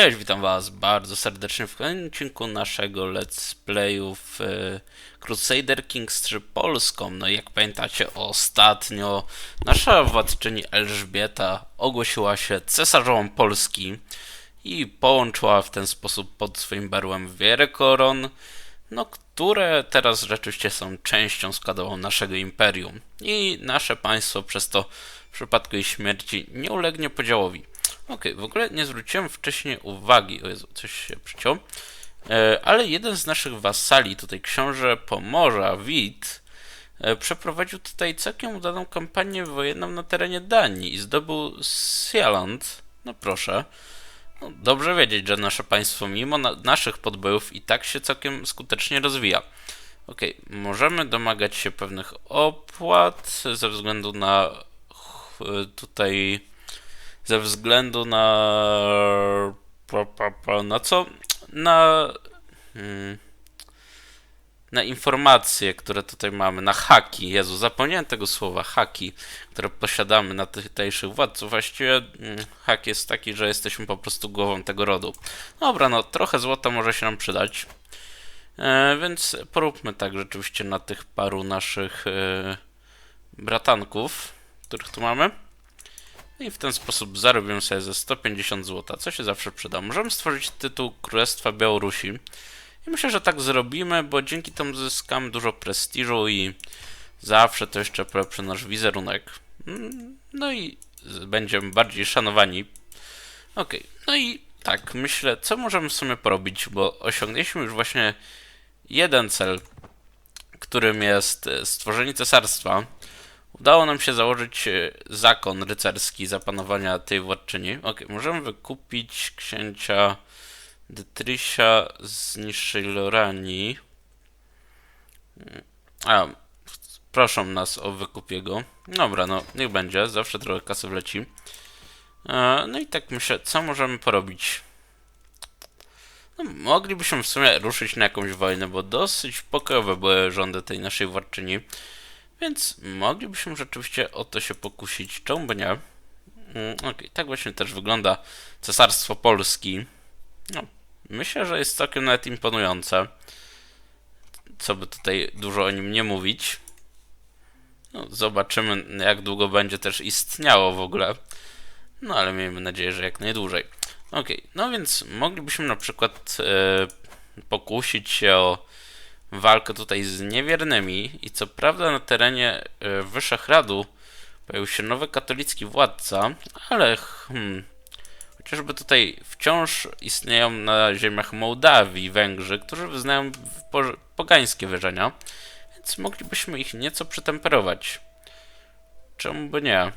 Cześć, witam was bardzo serdecznie w kolejnym odcinku naszego let's playów e, Crusader Kings 3 Polską. No i jak pamiętacie, ostatnio nasza władczyni Elżbieta ogłosiła się cesarzową Polski i połączyła w ten sposób pod swoim berłem wiele koron, no które teraz rzeczywiście są częścią składową naszego imperium. I nasze państwo przez to w przypadku jej śmierci nie ulegnie podziałowi. Okej, w ogóle nie zwróciłem wcześniej uwagi, o Jezu, coś się przyciął, e, ale jeden z naszych wasali, tutaj książę Pomorza, Wit, e, przeprowadził tutaj całkiem udaną kampanię wojenną na terenie Danii i zdobył Sealand. No proszę. No, dobrze wiedzieć, że nasze państwo mimo na naszych podbojów i tak się całkiem skutecznie rozwija. Okej, możemy domagać się pewnych opłat ze względu na tutaj ze względu na na co? Na hmm, na informacje, które tutaj mamy, na haki, Jezu, zapomniałem tego słowa, haki, które posiadamy na tutejszych władców. Właściwie mm, hak jest taki, że jesteśmy po prostu głową tego rodu. Dobra, no trochę złota może się nam przydać. E, więc poróbmy tak rzeczywiście na tych paru naszych e, bratanków, których tu mamy. I w ten sposób zarobię sobie ze 150 zł, co się zawsze przyda. Możemy stworzyć tytuł Królestwa Białorusi. I myślę, że tak zrobimy, bo dzięki temu zyskamy dużo prestiżu i zawsze to jeszcze polepszy nasz wizerunek. No i będziemy bardziej szanowani. Okej, no i tak, myślę, co możemy w sumie porobić, bo osiągnęliśmy już właśnie jeden cel, którym jest e, stworzenie cesarstwa. Udało nam się założyć e, zakon rycerski zapanowania tej władczyni. Ok, możemy wykupić księcia Dytrysia z niższej Loranii. Mm, A, proszą nas o wykup jego. Dobra, no niech będzie, zawsze trochę kasy wleci. E, No i tak myślę, co możemy porobić? No, moglibyśmy w sumie ruszyć na jakąś wojnę, bo dosyć pokojowe były rządy tej naszej władczyni. Więc moglibyśmy rzeczywiście o to się pokusić, czemu by nie? Mm, Okej, tak właśnie też wygląda Cesarstwo Polski. No, myślę, że jest całkiem nawet imponujące. Co by tutaj dużo o nim nie mówić. No, zobaczymy, jak długo będzie też istniało w ogóle. No, ale miejmy nadzieję, że jak najdłużej. Okej, no więc moglibyśmy na przykład e, pokusić się o walkę tutaj z niewiernymi i co prawda na terenie e, Wyszehradu pojawił się nowy katolicki władca, ale hmm, chociażby tutaj wciąż istnieją na ziemiach Mołdawii Węgrzy, którzy wyznają po- pogańskie wierzenia, więc moglibyśmy ich nieco przytemperować. Czemu by nie?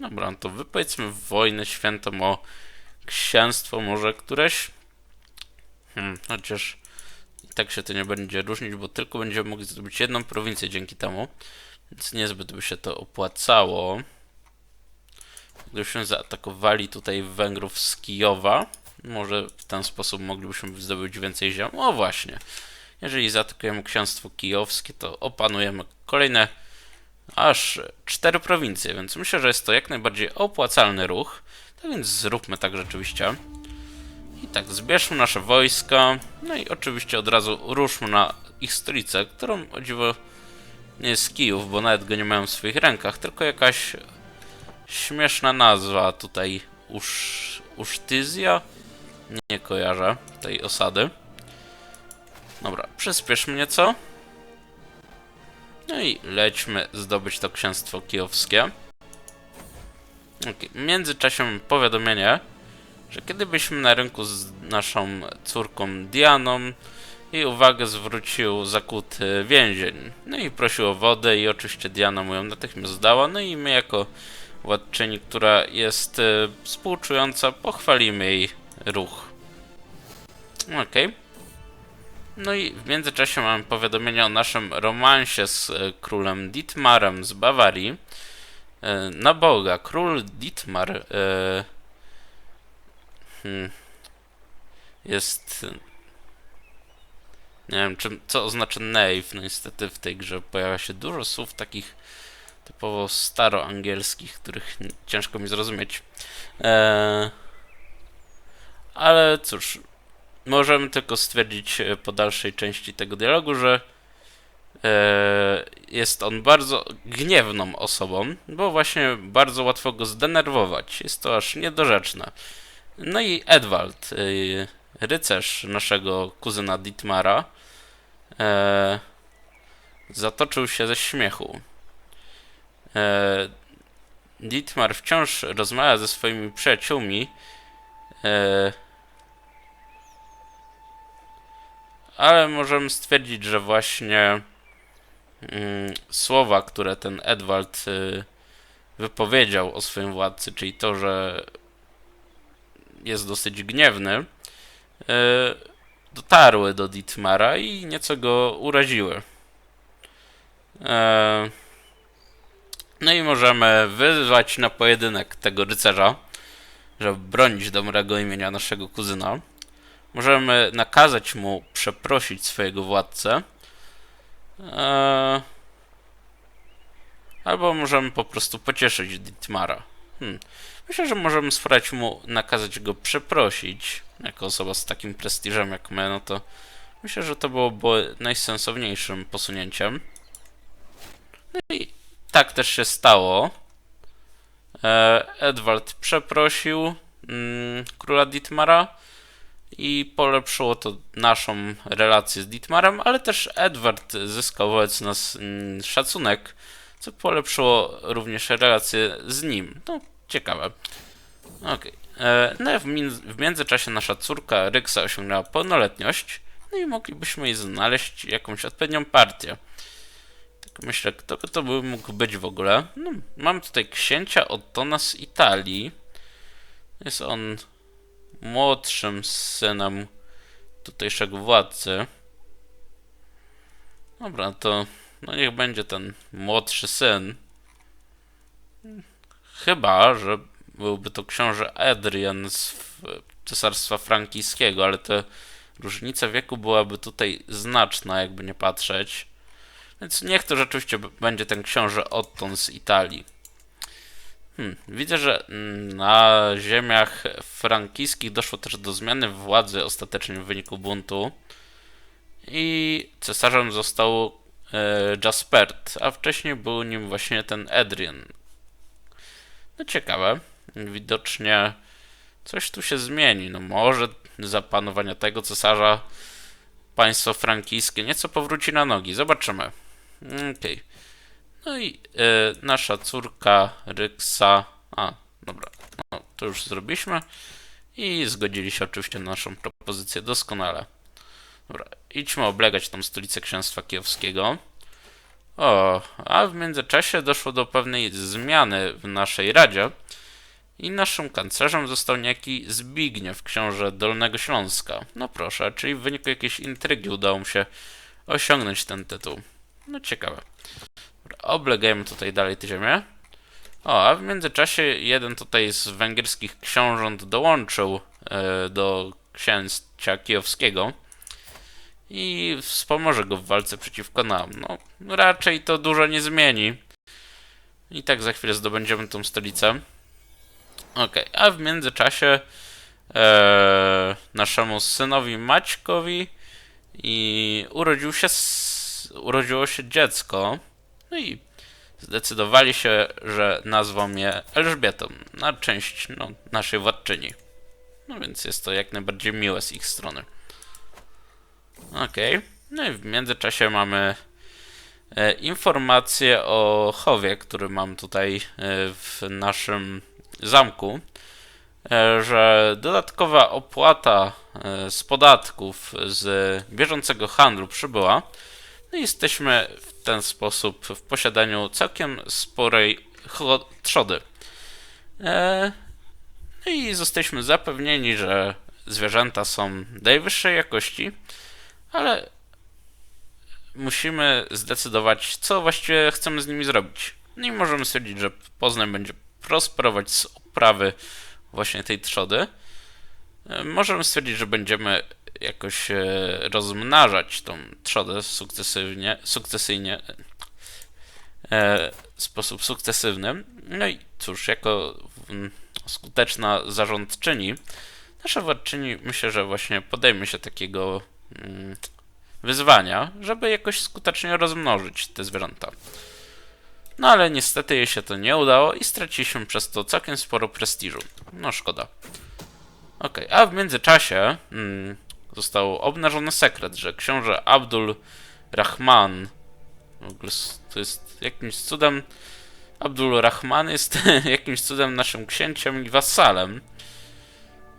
Dobra, no to wypowiedzmy wojnę świętą o księstwo może któreś? Hmm, chociaż tak się to nie będzie różnić, bo tylko będziemy mogli zdobyć jedną prowincję dzięki temu, więc niezbyt by się to opłacało. Gdybyśmy zaatakowali tutaj Węgrów z Kijowa, może w ten sposób moglibyśmy zdobyć więcej ziem. O właśnie, jeżeli zaatakujemy księstwo kijowskie, to opanujemy kolejne aż cztery prowincje, więc myślę, że jest to jak najbardziej opłacalny ruch. Tak więc zróbmy tak rzeczywiście. I tak, zbierzmy nasze wojska, no i oczywiście od razu ruszmy na ich stolicę, którą o dziwo nie jest Kijów, bo nawet go nie mają w swoich rękach, tylko jakaś śmieszna nazwa tutaj, Usz, Usztyzja? Nie, nie kojarzę tej osady. Dobra, przyspieszmy nieco. No i lećmy zdobyć to księstwo kijowskie. Okay. W międzyczasie powiadomienie, że kiedy byliśmy na rynku z naszą córką Dianą, jej uwagę zwrócił zakuty więzień. No i prosił o wodę i oczywiście Diana mu ją natychmiast dała. No i my jako władczyni, która jest e, współczująca, pochwalimy jej ruch. Okej. No i w międzyczasie mamy powiadomienie o naszym romansie z e, królem Dietmarem z Bawarii. E, na Boga, król Dietmar e, hmm, jest. Nie wiem, czym, co oznacza knave. No niestety w tej grze pojawia się dużo słów takich typowo staroangielskich, których ciężko mi zrozumieć. E, ale cóż, możemy tylko stwierdzić e, po dalszej części tego dialogu, że e, jest on bardzo gniewną osobą, bo właśnie bardzo łatwo go zdenerwować. Jest to aż niedorzeczne. No i Edward, e, rycerz naszego kuzyna Dietmara, e, zatoczył się ze śmiechu. E, Dietmar wciąż rozmawia ze swoimi przyjaciółmi. E, ale możemy stwierdzić, że właśnie mm, słowa, które ten Edward y, wypowiedział o swoim władcy, czyli to, że jest dosyć gniewny, y, dotarły do Dietmara i nieco go uraziły. E, no i możemy wyzwać na pojedynek tego rycerza, żeby bronić dobrego imienia naszego kuzyna. Możemy nakazać mu przeprosić swojego władcę. Eee, albo możemy po prostu pocieszyć Dietmara. Hmm. Myślę, że możemy spróbować mu nakazać go przeprosić. Jako osoba z takim prestiżem jak my, no to myślę, że to byłoby najsensowniejszym posunięciem. No i tak też się stało. Eee, Edward przeprosił mm, króla Dietmara i polepszyło to naszą relację z Dietmarem, ale też Edward zyskał wobec nas mm, szacunek, co polepszyło również relację z nim. No, ciekawe. Okej. Okay. No w, w międzyczasie nasza córka Ryksa osiągnęła pełnoletność, no i moglibyśmy jej znaleźć jakąś odpowiednią partię. Tak myślę, kto by to by mógł być w ogóle? No, mam tutaj księcia Ottona z Italii. Jest on młodszym synem tutejszego władcy. Dobra, to no niech będzie ten młodszy syn. Chyba, że byłby to książę Adrian z cesarstwa frankijskiego, ale te różnica wieku byłaby tutaj znaczna, jakby nie patrzeć. Więc niech to rzeczywiście będzie ten książę Otton z Italii. Hmm, widzę, że na ziemiach frankijskich doszło też do zmiany władzy ostatecznie w wyniku buntu i cesarzem został e, Jaspert, a wcześniej był nim właśnie ten Edrian. No ciekawe, widocznie coś tu się zmieni. No może za panowania tego cesarza państwo frankijskie nieco powróci na nogi. Zobaczymy. Okej. Okay. No i e, nasza córka Ryksa. A, dobra, no, to już zrobiliśmy. I zgodzili się oczywiście na naszą propozycję doskonale. Dobra, idźmy oblegać tą stolicę księstwa kijowskiego. O, a w międzyczasie doszło do pewnej zmiany w naszej radzie i naszym kanclerzem został niejaki Zbigniew, książę Dolnego Śląska. No proszę, czyli w wyniku jakiejś intrygi udało mu się osiągnąć ten tytuł. No ciekawe. Oblegajmy tutaj dalej tę ziemię. O, a w międzyczasie jeden tutaj z węgierskich książąt dołączył e, do księcia kijowskiego i wspomoże go w walce przeciwko nam. No, raczej to dużo nie zmieni. I tak za chwilę zdobędziemy tą stolicę. Ok, a w międzyczasie e, naszemu synowi Maćkowi i urodził się, urodziło się dziecko. No i zdecydowali się, że nazwą je Elżbietą, na część no, naszej władczyni. No więc jest to jak najbardziej miłe z ich strony. Okej. Okay. No i w międzyczasie mamy e, informację o chowie, który mam tutaj e, w naszym zamku, e, że dodatkowa opłata e, z podatków z bieżącego handlu przybyła. No i jesteśmy w ten sposób w posiadaniu całkiem sporej trzody. E, no i zostaliśmy zapewnieni, że zwierzęta są najwyższej jakości, ale musimy zdecydować, co właściwie chcemy z nimi zrobić. No i możemy stwierdzić, że Poznań będzie prosperować z uprawy właśnie tej trzody. E, możemy stwierdzić, że będziemy jakoś e, rozmnażać tą trzodę sukcesywnie, sukcesyjnie, e, w sposób sukcesywny. No i cóż, jako skuteczna zarządczyni nasza władczyni myślę, że właśnie podejmie się takiego mm, wyzwania, żeby jakoś skutecznie rozmnożyć te zwierzęta. No ale niestety jej się to nie udało i straciliśmy przez to całkiem sporo prestiżu. No szkoda. Okej, a w międzyczasie mm, został obnażony sekret, że książę Abdul Rahman w ogóle to jest jakimś cudem Abdul Rahman jest jakimś cudem naszym księciem i wasalem.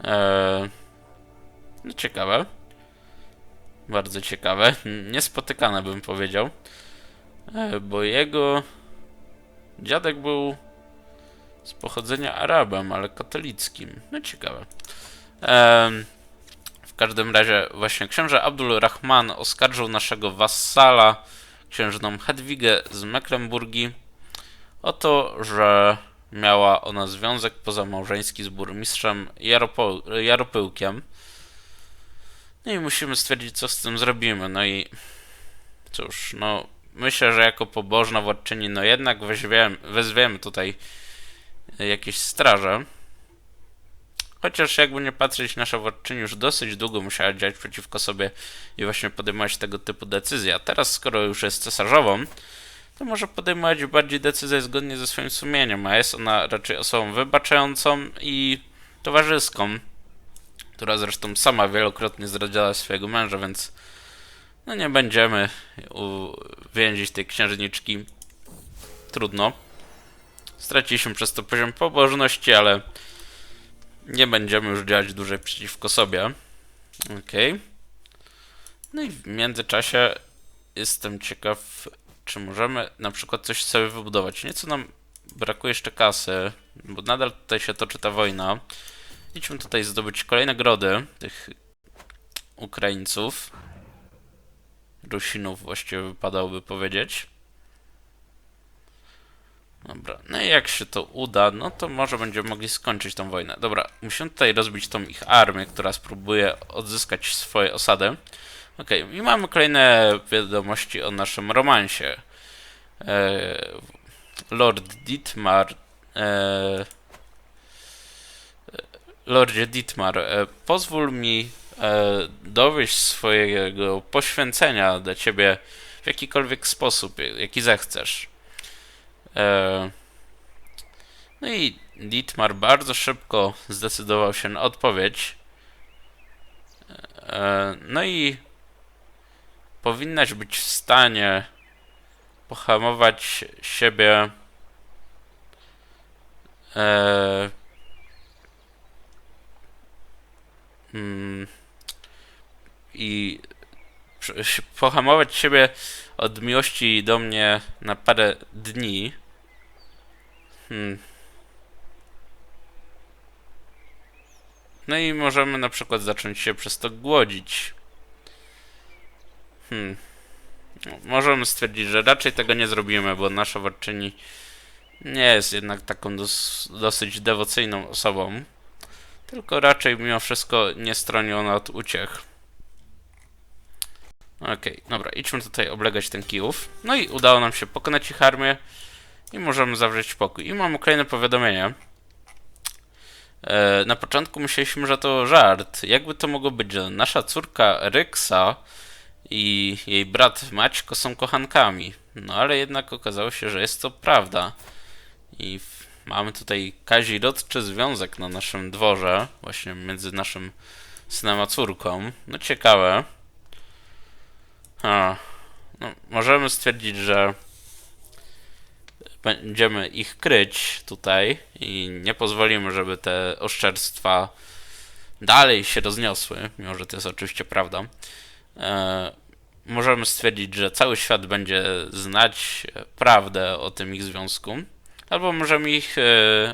Eee, no ciekawe. Bardzo ciekawe. Niespotykane bym powiedział. E, bo jego dziadek był z pochodzenia Arabem, ale katolickim. No ciekawe. Em, w każdym razie właśnie książę Abdul Rahman oskarżył naszego wassala, księżną Hedwigę z Mecklenburgii, o to, że miała ona związek pozamałżeński z burmistrzem Jaropo Jaropyłkiem. No i musimy stwierdzić, co z tym zrobimy. No i cóż, no myślę, że jako pobożna władczyni, no jednak weźmiemy, wezwiemy tutaj jakieś straże. Chociaż jakby nie patrzeć, nasza władczyni już dosyć długo musiała działać przeciwko sobie i właśnie podejmować tego typu decyzje. A teraz, skoro już jest cesarzową, to może podejmować bardziej decyzje zgodnie ze swoim sumieniem, a jest ona raczej osobą wybaczającą i towarzyską, która zresztą sama wielokrotnie zdradzała swojego męża, więc no nie będziemy więzić tej księżniczki. Trudno. Straciliśmy przez to poziom pobożności, ale nie będziemy już działać dłużej przeciwko sobie. Okej. No i w międzyczasie jestem ciekaw, czy możemy na przykład coś sobie wybudować. Nieco nam brakuje jeszcze kasy, bo nadal tutaj się toczy ta wojna. Idźmy tutaj zdobyć kolejne grody tych Ukraińców. Rusinów właściwie wypadałoby powiedzieć. Dobra, no i jak się to uda, no to może będziemy mogli skończyć tą wojnę. Dobra, musimy tutaj rozbić tą ich armię, która spróbuje odzyskać swoje osady. Okej, i mamy kolejne wiadomości o naszym romansie. E, Lord Dietmar. E, Lordzie Dietmar, e, pozwól mi e, dowieść swojego poświęcenia dla ciebie w jakikolwiek sposób, jaki zechcesz. E, no i Dietmar bardzo szybko zdecydował się na odpowiedź. No i powinnaś być w stanie pohamować siebie e, mm, i przy- si- pohamować siebie od miłości do mnie na parę dni. Hmm. No i możemy na przykład zacząć się przez to głodzić. Hmm. No, Możemy stwierdzić, że raczej tego nie zrobimy, bo nasza władczyni nie jest jednak taką dos dosyć dewocyjną osobą. Tylko raczej mimo wszystko nie stroni ona od uciech. Okej, dobra, idźmy tutaj oblegać ten Kijów. No i udało nam się pokonać ich armię i możemy zawrzeć pokój. I mamy kolejne powiadomienie. E, na początku myśleliśmy, że to żart. Jakby to mogło być, że nasza córka Ryksa i jej brat Maćko są kochankami. No ale jednak okazało się, że jest to prawda. I mamy tutaj kazirodczy związek na naszym dworze, właśnie między naszym synem a córką. No ciekawe. A, no, możemy stwierdzić, że będziemy ich kryć tutaj i nie pozwolimy, żeby te oszczerstwa dalej się rozniosły, mimo że to jest oczywiście prawda. E, możemy stwierdzić, że cały świat będzie znać prawdę o tym ich związku, albo możemy ich e,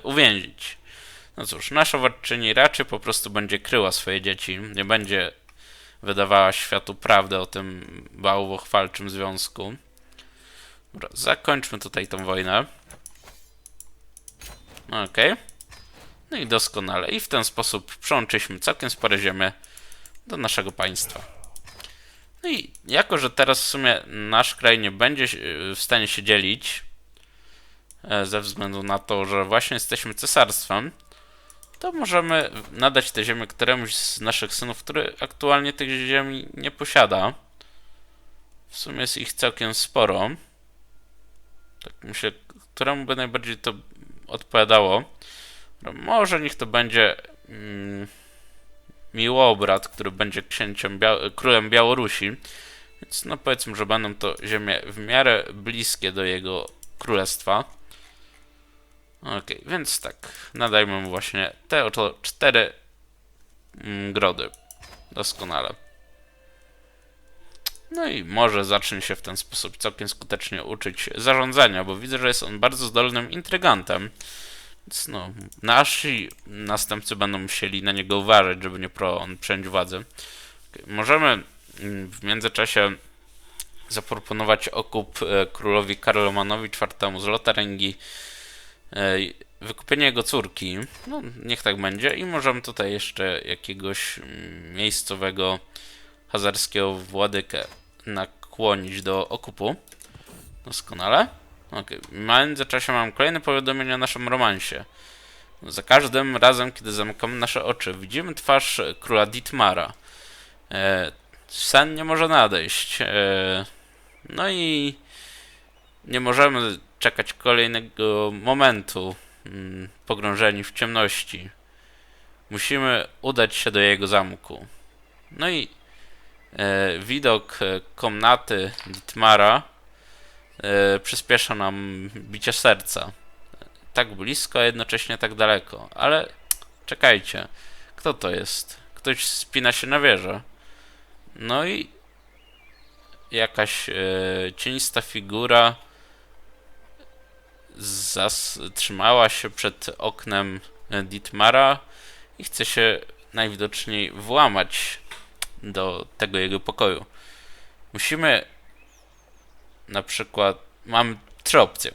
uwięzić. No cóż, nasza władczyni raczej po prostu będzie kryła swoje dzieci, nie będzie wydawała światu prawdę o tym bałwochwalczym związku. Dobra, zakończmy tutaj tą wojnę. Okej. No i doskonale. I w ten sposób przyłączyliśmy całkiem spore ziemię do naszego państwa. No i jako, że teraz w sumie nasz kraj nie będzie w stanie się dzielić, ze względu na to, że właśnie jesteśmy cesarstwem, to możemy nadać tę ziemię któremuś z naszych synów, który aktualnie tych ziemi nie posiada. W sumie jest ich całkiem sporo. Tak myślę, któremu by najbardziej to odpowiadało. No, może niech to będzie mm, Miłobrat, który będzie księciem Bia- królem Białorusi. Więc no powiedzmy, że będą to ziemie w miarę bliskie do jego królestwa. Okej, więc tak, nadajmy mu właśnie te oto cztery mm, grody. Doskonale. No i może zacznie się w ten sposób całkiem skutecznie uczyć zarządzania, bo widzę, że jest on bardzo zdolnym intrygantem. Więc no, nasi następcy będą musieli na niego uważać, żeby nie pro on przejąć władzę. Okej, Możemy mm, w międzyczasie zaproponować okup e, królowi Karlomanowi IV z Lotarengi, wykupienie jego córki. No, niech tak będzie. I możemy tutaj jeszcze jakiegoś mm, miejscowego hazarskiego władykę nakłonić do okupu. Doskonale. Okej. W międzyczasie mam kolejne powiadomienie o naszym romansie. Za każdym razem, kiedy zamykamy nasze oczy, widzimy twarz króla Ditmara. E, sen nie może nadejść. E, no i nie możemy czekać kolejnego momentu, mm, pogrążeni w ciemności. Musimy udać się do jego zamku. No i e, widok e, komnaty Ditmara e, przyspiesza nam bicie serca. Tak blisko, a jednocześnie tak daleko. Ale czekajcie, kto to jest? Ktoś spina się na wieżę. No i jakaś e, cienista figura zatrzymała się przed oknem Ditmara i chce się najwidoczniej włamać do tego jego pokoju. Musimy na przykład, mamy trzy opcje.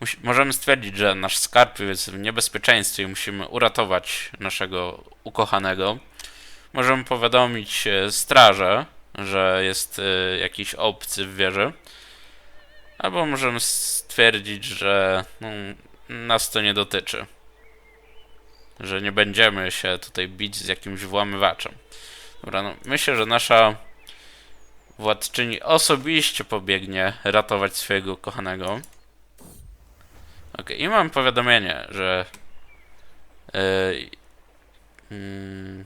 Musi, możemy stwierdzić, że nasz skarb jest w niebezpieczeństwie i musimy uratować naszego ukochanego. Możemy powiadomić e, strażę, że jest e, jakiś obcy w wieży. Albo możemy stwierdzić, że no, nas to nie dotyczy. Że nie będziemy się tutaj bić z jakimś włamywaczem. Dobra, no myślę, że nasza władczyni osobiście pobiegnie ratować swojego kochanego. Okej, i mam powiadomienie, że yy, mm,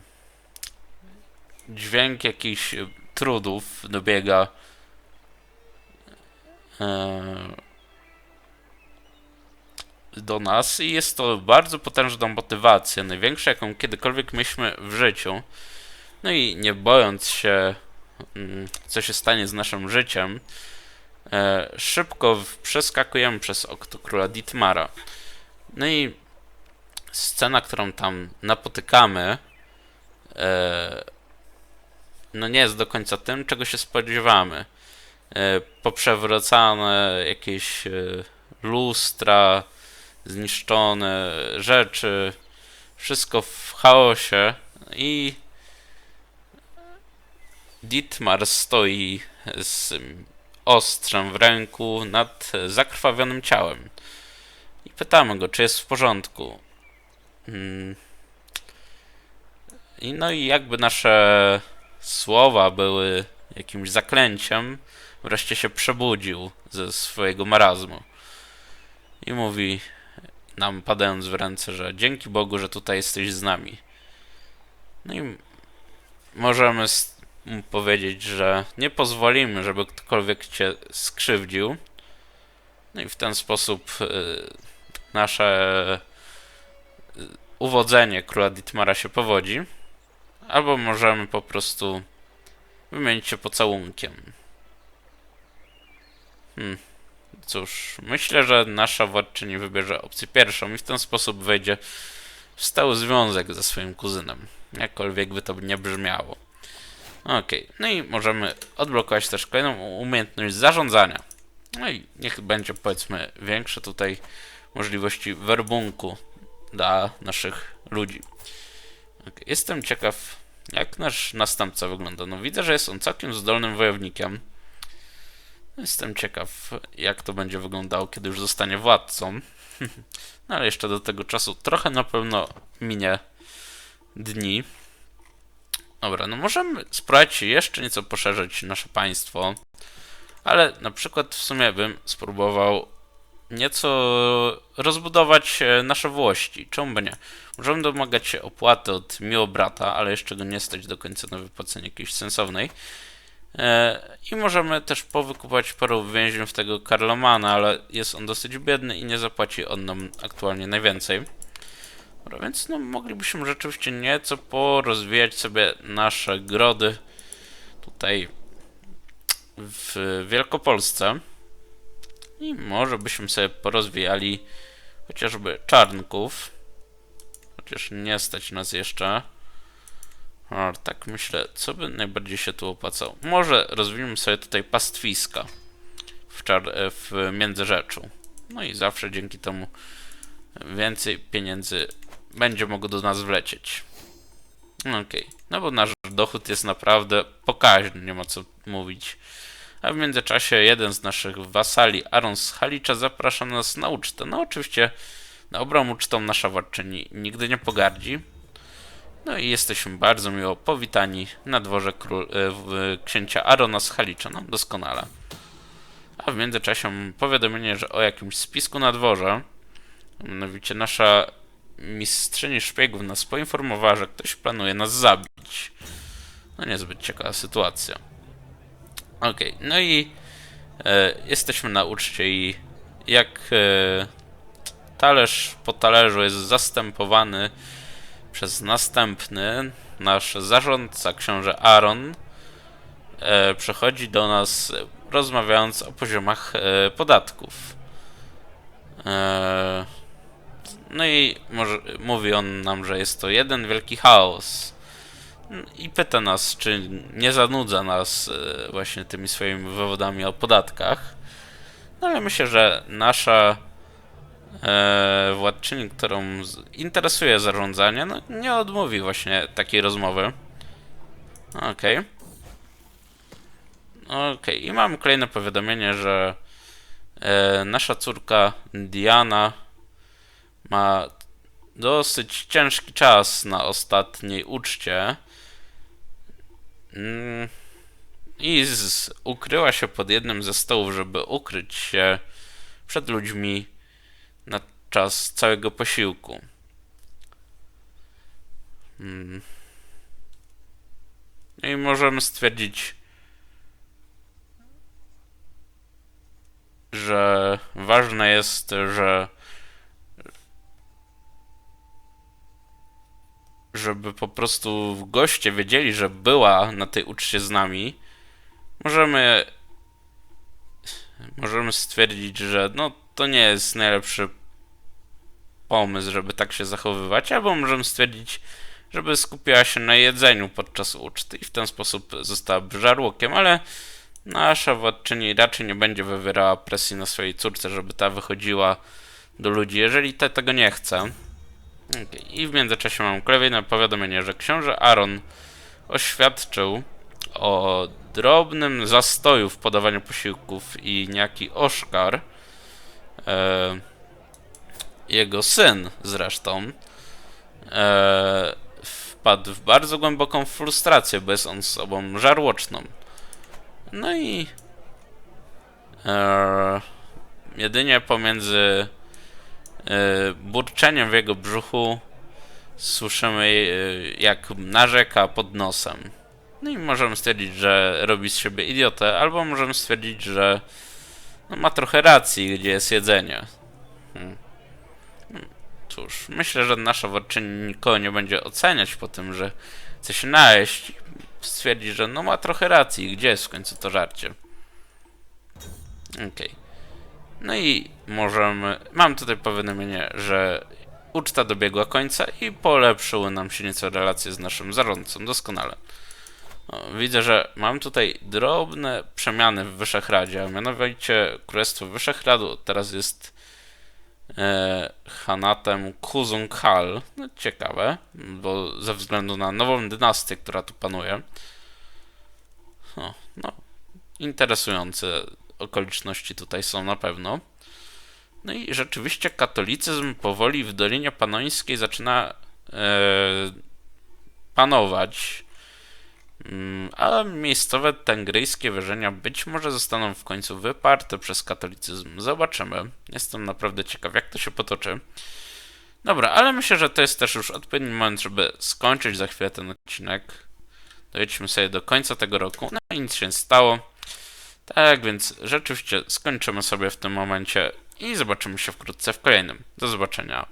dźwięk jakichś trudów dobiega yy, do nas i jest to bardzo potężna motywacja, największa jaką kiedykolwiek mieliśmy w życiu. No i nie bojąc się, mm, co się stanie z naszym życiem, e, szybko przeskakujemy przez okno króla Ditmara. No i scena, którą tam napotykamy, e, no nie jest do końca tym, czego się spodziewamy. E, poprzewracane jakieś lustra, zniszczone rzeczy, wszystko w chaosie i Dietmar stoi z ostrzem w ręku nad zakrwawionym ciałem. I pytamy go, czy jest w porządku. Mm. I no i jakby nasze słowa były jakimś zaklęciem, wreszcie się przebudził ze swojego marazmu. I mówi nam, padając w ręce, że dzięki Bogu, że tutaj jesteś z nami. No i możemy mu powiedzieć, że nie pozwolimy, żeby ktokolwiek cię skrzywdził. No i w ten sposób y, nasze y, uwodzenie króla Ditmara się powodzi. Albo możemy po prostu wymienić się pocałunkiem. Hmm. Cóż, myślę, że nasza władczyni wybierze opcję pierwszą i w ten sposób wejdzie w stały związek ze swoim kuzynem. Jakkolwiek by to nie brzmiało. Okej, no i możemy odblokować też kolejną umiejętność zarządzania. No i niech będzie powiedzmy większe tutaj możliwości werbunku dla naszych ludzi. Okej, Jestem ciekaw, jak nasz następca wygląda. No widzę, że jest on całkiem zdolnym wojownikiem. Jestem ciekaw, jak to będzie wyglądało, kiedy już zostanie władcą. No ale jeszcze do tego czasu trochę na pewno minie dni. Dobra, no możemy spróbować jeszcze nieco poszerzyć nasze państwo, ale na przykład w sumie bym spróbował nieco rozbudować e, nasze włości. Czemu by nie? Możemy domagać się opłaty od miłobrata, ale jeszcze go nie stać do końca na wypłacenie jakiejś sensownej. E, I możemy też powykupować paru więźniów tego Karlomana, ale jest on dosyć biedny i nie zapłaci on nam aktualnie najwięcej. Dobra, więc no, moglibyśmy rzeczywiście nieco porozwijać sobie nasze grody tutaj w Wielkopolsce. I może byśmy sobie porozwijali chociażby czarnków. Chociaż nie stać nas jeszcze. O, tak myślę, co by najbardziej się tu opłacało. Może rozwiniemy sobie tutaj pastwiska w, czar- e, w Międzyrzeczu. No i zawsze dzięki temu więcej pieniędzy będzie mogło do nas wlecieć. Okej, no bo nasz dochód jest naprawdę pokaźny, nie ma co mówić. A w międzyczasie jeden z naszych wasali, Aaron z Halicza, zaprasza nas na ucztę. No oczywiście dobrą ucztą nasza władczyni nigdy nie pogardzi. No i jesteśmy bardzo miło powitani na dworze król, e, w, księcia Arona z Halicza. No doskonale. A w międzyczasie powiadomienie, że o jakimś spisku na dworze, mianowicie nasza mistrzyni szpiegów nas poinformowała, że ktoś planuje nas zabić. No niezbyt ciekawa sytuacja. Okej, no i e, jesteśmy na uczcie i jak e, talerz po talerzu jest zastępowany przez następny, nasz zarządca, książę Aaron, e, przychodzi do nas rozmawiając o poziomach e, podatków. E, no i może, mówi on nam, że jest to jeden wielki chaos. I pyta nas, czy nie zanudza nas e, właśnie tymi swoimi wywodami o podatkach. No ale myślę, że nasza e, władczyni, którą interesuje zarządzanie, no, nie odmówi właśnie takiej rozmowy. Okej. Okej, i mam kolejne powiadomienie, że e, nasza córka Diana ma dosyć ciężki czas na ostatniej uczcie. Mm, I z, ukryła się pod jednym ze stołów, żeby ukryć się przed ludźmi na czas całego posiłku. Mm. No I możemy stwierdzić, że ważne jest, że żeby po prostu goście wiedzieli, że była na tej uczcie z nami, możemy możemy stwierdzić, że no to nie jest najlepszy pomysł, żeby tak się zachowywać, albo możemy stwierdzić, żeby skupiała się na jedzeniu podczas uczty i w ten sposób zostałaby żarłokiem, ale nasza władczyni raczej nie będzie wywierała presji na swojej córce, żeby ta wychodziła do ludzi, jeżeli ta tego nie chce. Okej, I w międzyczasie mam kolejne powiadomienie, że książę Aaron oświadczył o drobnym zastoju w podawaniu posiłków i niejaki Oszkar, e, jego syn zresztą, e, wpadł w bardzo głęboką frustrację, bo jest on osobą żarłoczną. No i e, jedynie pomiędzy e, burczeniem w jego brzuchu słyszymy e, jak narzeka pod nosem. No i możemy stwierdzić, że robi z siebie idiotę, albo możemy stwierdzić, że no, ma trochę racji, gdzie jest jedzenie. Hmm. Cóż, myślę, że nasza władczyni nikogo nie będzie oceniać po tym, że chce się najeść. Stwierdzi, że no ma trochę racji, gdzie jest w końcu to żarcie. Okej. No i możemy. Mam tutaj powiadomienie, że uczta dobiegła końca i polepszyły nam się nieco relacje z naszym zarządcą. Doskonale. Widzę, że mam tutaj drobne przemiany w Wyszehradzie, a mianowicie Królestwo Wyszehradu teraz jest e, Hanatem Kuzung-Hal. No, ciekawe, bo ze względu na nową dynastię, która tu panuje. O, no, interesujące okoliczności tutaj są na pewno. No i rzeczywiście katolicyzm powoli w Dolinie Panońskiej zaczyna e, panować. Mm, A miejscowe tengryjskie wierzenia być może zostaną w końcu wyparte przez katolicyzm. Zobaczymy. Jestem naprawdę ciekaw, jak to się potoczy. Dobra, ale myślę, że to jest też już odpowiedni moment, żeby skończyć za chwilę ten odcinek. Dojedźmy sobie do końca tego roku. No i nic się stało. Tak więc rzeczywiście skończymy sobie w tym momencie i zobaczymy się wkrótce w kolejnym. Do zobaczenia.